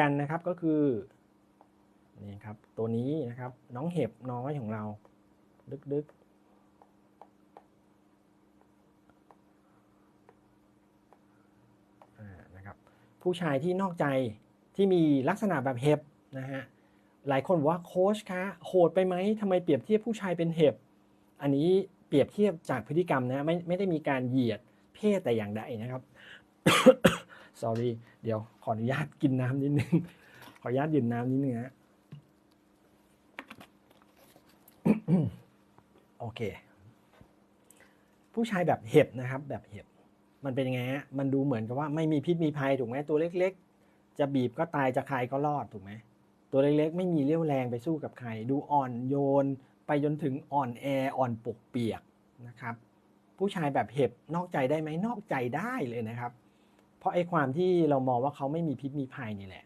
กันนะครับก็คือนี่ครับตัวนี้นะครับน้องเห็บน้อยของเราดึกๆนะครับผู้ชายที่นอกใจที่มีลักษณะแบบเห็บนะฮะหลายคนบอกว่าโค้ชคะโหดไปไหมทำไมเปรียบเทียบผู้ชายเป็นเห็บ อันนี้เปรียบเทียบจากพฤติกรรมนะไม่ไม่ได้มีการเหยียดเพศแต่อย่างใดนะครับ sorry เดี๋ยวขออนุญาตกินน้ำนิดนึง ขออนุญาตดื่มน้ำนิดนึงฮะโอเค ผู้ชายแบบเห็บนะครับ แบบเห็บ มันเป็นยังไงฮะมันดูเหมือนกับว่าไม่มีพิษมีภัยถูกไหมตัวเล็ก ๆ จะบีบก็ตายจะคายก็รอดถูกไหมตัวเล็กๆ ไม่มีเรี่ยวแรงไปสู้กับใคร ดูอ่อนโยน ไปจนถึงอ่อนแออ่อนปกเปียกนะครับ ผู้ชายแบบเห็บนอกใจได้ไหมนอกใจได้เลยนะครับ เพราะไอ้ความที่เรามองว่าเขาไม่มีพิษมีภัยนี่แหละ